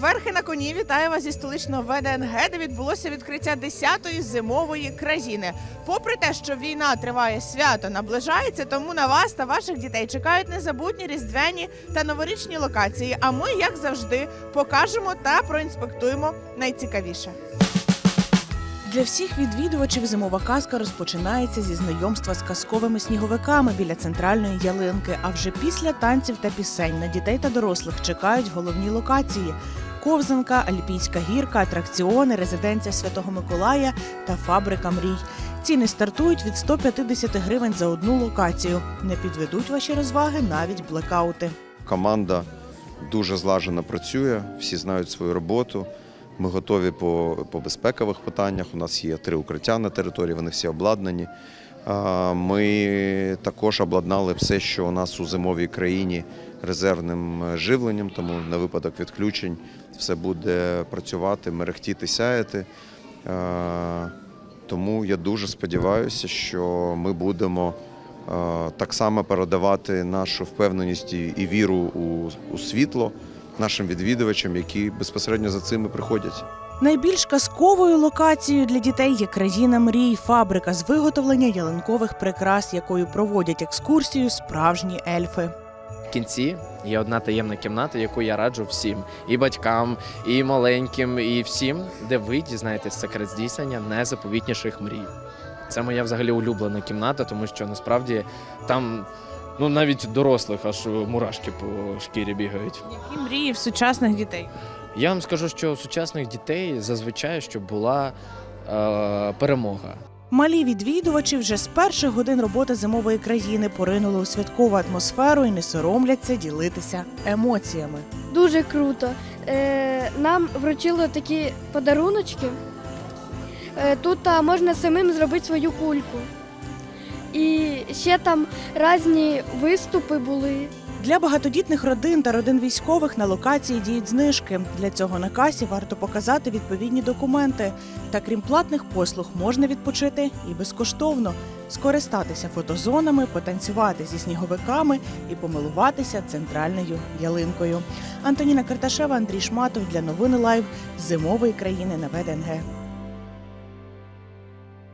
Верхи на коні вітаю вас зі столичного ВДНГ, де відбулося відкриття 10-ї зимової країни. Попри те, що війна триває, свято наближається, тому на вас та ваших дітей чекають незабутні різдвяні та новорічні локації. А ми, як завжди, покажемо та проінспектуємо найцікавіше. Для всіх відвідувачів зимова казка розпочинається зі знайомства з казковими сніговиками біля центральної ялинки. А вже після танців та пісень на дітей та дорослих чекають головні локації: ковзанка, альпійська гірка, атракціони, резиденція Святого Миколая та фабрика мрій. Ціни стартують від 150 гривень за одну локацію. Не підведуть ваші розваги навіть блекаути. Команда дуже злажено працює, всі знають свою роботу. Ми готові по, по безпекових питаннях. У нас є три укриття на території, вони всі обладнані. Ми також обладнали все, що у нас у зимовій країні резервним живленням, тому на випадок відключень все буде працювати, мерехтіти, сяяти. Тому я дуже сподіваюся, що ми будемо так само передавати нашу впевненість і віру у, у світло нашим відвідувачам, які безпосередньо за цим і приходять. Найбільш казковою локацією для дітей є країна мрій, фабрика з виготовлення ялинкових прикрас, якою проводять екскурсію справжні ельфи. В кінці є одна таємна кімната, яку я раджу всім і батькам, і маленьким, і всім, де ви дізнаєтесь секрет здійснення найзаповітніших мрій. Це моя взагалі улюблена кімната, тому що насправді там ну навіть дорослих аж мурашки по шкірі бігають. Які мрії в сучасних дітей? Я вам скажу, що у сучасних дітей зазвичай щоб була е, перемога. Малі відвідувачі вже з перших годин роботи зимової країни поринули у святкову атмосферу і не соромляться ділитися емоціями. Дуже круто. Е, нам вручили такі подаруночки. Е, тут а, можна самим зробити свою кульку. І ще там різні виступи були. Для багатодітних родин та родин військових на локації діють знижки. Для цього на касі варто показати відповідні документи. Та крім платних послуг, можна відпочити і безкоштовно скористатися фотозонами, потанцювати зі сніговиками і помилуватися центральною ялинкою. Антоніна Карташева, Андрій Шматов для новини Лайв зимової країни на ВДНГ.